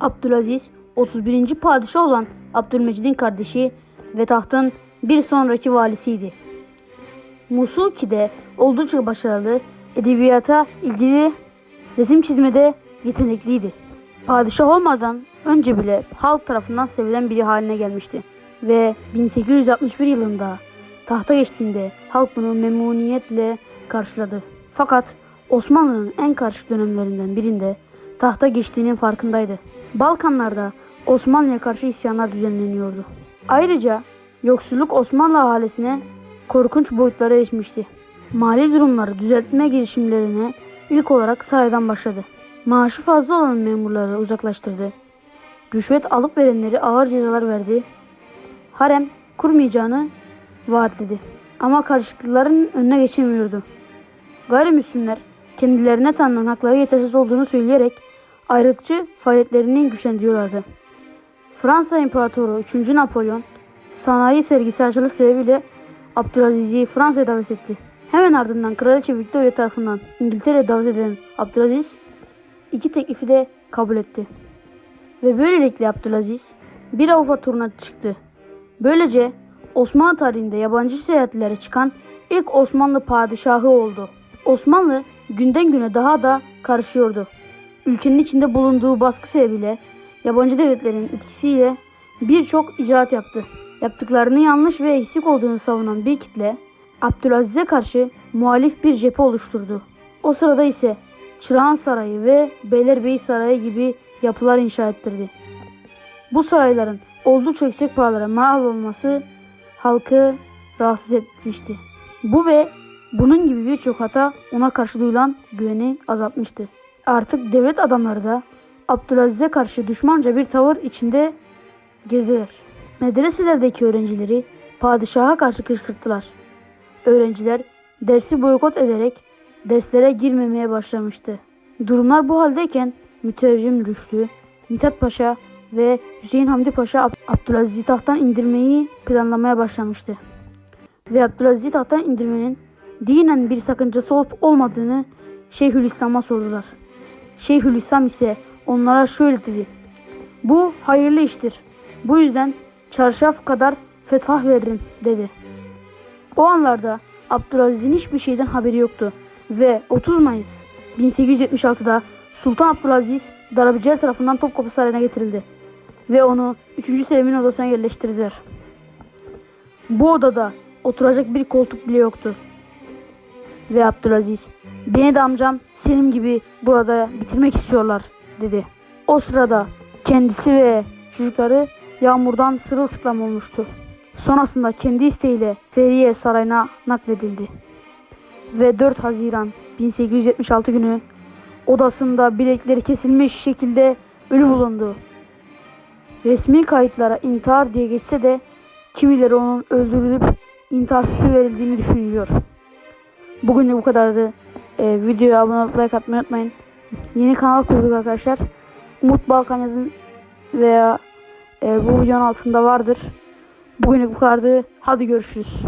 Abdülaziz 31. padişah olan Abdülmecid'in kardeşi ve tahtın bir sonraki valisiydi. Musuki'de oldukça başarılı, edebiyata ilgili resim çizmede yetenekliydi. Padişah olmadan önce bile halk tarafından sevilen biri haline gelmişti. Ve 1861 yılında tahta geçtiğinde halk bunu memnuniyetle karşıladı. Fakat Osmanlı'nın en karışık dönemlerinden birinde tahta geçtiğinin farkındaydı. Balkanlarda Osmanlı'ya karşı isyanlar düzenleniyordu. Ayrıca yoksulluk Osmanlı ahalisine korkunç boyutlara erişmişti. Mali durumları düzeltme girişimlerine ilk olarak saraydan başladı. Maaşı fazla olan memurları uzaklaştırdı. Rüşvet alıp verenleri ağır cezalar verdi. Harem kurmayacağını vaatledi. Ama karışıklıkların önüne geçemiyordu. Gayrimüslimler kendilerine tanınan hakları yetersiz olduğunu söyleyerek ayrılıkçı faaliyetlerini güçlendiriyorlardı. Fransa İmparatoru 3. Napolyon sanayi sergisi açılış sebebiyle Abdülaziz'i Fransa'ya davet etti. Hemen ardından Kraliçe Victoria tarafından İngiltere'ye davet edilen Abdülaziz iki teklifi de kabul etti. Ve böylelikle Abdülaziz bir Avrupa turuna çıktı. Böylece Osmanlı tarihinde yabancı seyahatlere çıkan ilk Osmanlı padişahı oldu. Osmanlı günden güne daha da karışıyordu. Ülkenin içinde bulunduğu baskı sebebiyle yabancı devletlerin etkisiyle birçok icraat yaptı. Yaptıklarının yanlış ve eksik olduğunu savunan bir kitle Abdülaziz'e karşı muhalif bir cephe oluşturdu. O sırada ise Çırağan Sarayı ve Beylerbeyi Sarayı gibi yapılar inşa ettirdi. Bu sarayların oldukça yüksek paralara mal olması halkı rahatsız etmişti. Bu ve bunun gibi birçok hata ona karşı duyulan güveni azaltmıştı. Artık devlet adamları da Abdülaziz'e karşı düşmanca bir tavır içinde girdiler. Medreselerdeki öğrencileri padişaha karşı kışkırttılar. Öğrenciler dersi boykot ederek derslere girmemeye başlamıştı. Durumlar bu haldeyken mütercim Rüştü, Mithat Paşa ve Hüseyin Hamdi Paşa Ab- Abdülaziz'i tahttan indirmeyi planlamaya başlamıştı. Ve Abdülaziz'i tahttan indirmenin dinen bir sakıncası olup olmadığını Şeyhülislam'a sordular. Şeyhülislam ise onlara şöyle dedi. Bu hayırlı iştir. Bu yüzden çarşaf kadar fetvah veririm dedi. O anlarda Abdülaziz'in hiçbir şeyden haberi yoktu ve 30 Mayıs 1876'da Sultan Abdülaziz Darabicer tarafından Topkapı Sarayı'na getirildi ve onu 3. Selim'in odasına yerleştirdiler. Bu odada oturacak bir koltuk bile yoktu. Ve Abdülaziz, beni de amcam Selim gibi burada bitirmek istiyorlar dedi. O sırada kendisi ve çocukları yağmurdan sırılsıklam olmuştu. Sonrasında kendi isteğiyle Feriye Sarayı'na nakledildi. Ve 4 Haziran 1876 günü odasında bilekleri kesilmiş şekilde ölü bulundu. Resmi kayıtlara intihar diye geçse de kimileri onun öldürülüp intihar süsü verildiğini düşünülüyor. Bugün de bu kadardı. Ee, videoya abone olup like atmayı unutmayın. Yeni kanal kurduk arkadaşlar. Umut Balkan yazın veya e, bu videonun altında vardır. Bugünlük bu kadardı. Hadi görüşürüz.